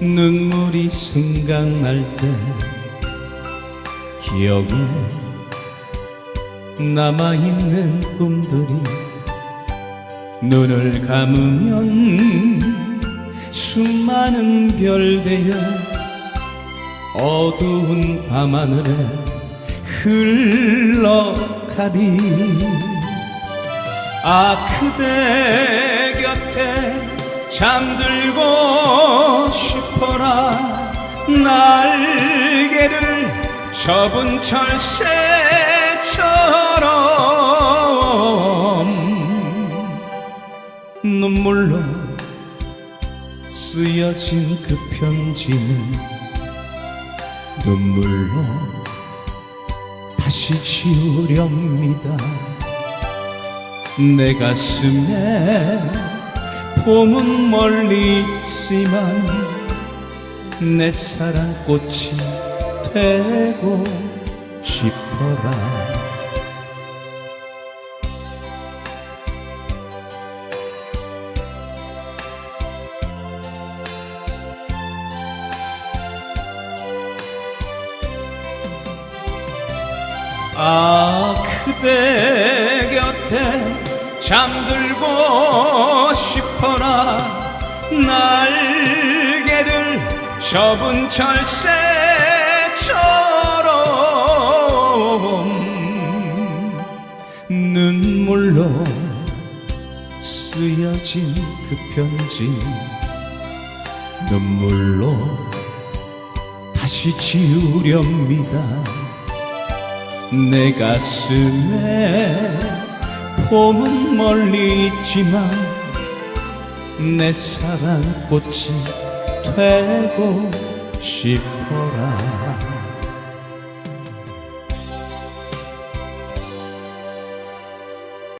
눈물이 생각날 때 기억에 남아있는 꿈들이 눈을 감으면 수많은 별되어 어두운 밤하늘에 흘러가리. 아 그대 곁에 잠들고 싶어라. 날개를 접은 철새처럼 눈물로 쓰여진 그 편지는 눈물로 다시 지우렵니다. 내 가슴에 봄은 멀리 있지만 내 사랑꽃이 되고 싶어라. 아 그대 곁에 잠들고 싶 접은 철새처럼 눈물로 쓰여진 그 편지 눈물로 다시 지우렵니다. 내 가슴에 봄은 멀리 있지만 내 사랑꽃이 되고 싶어라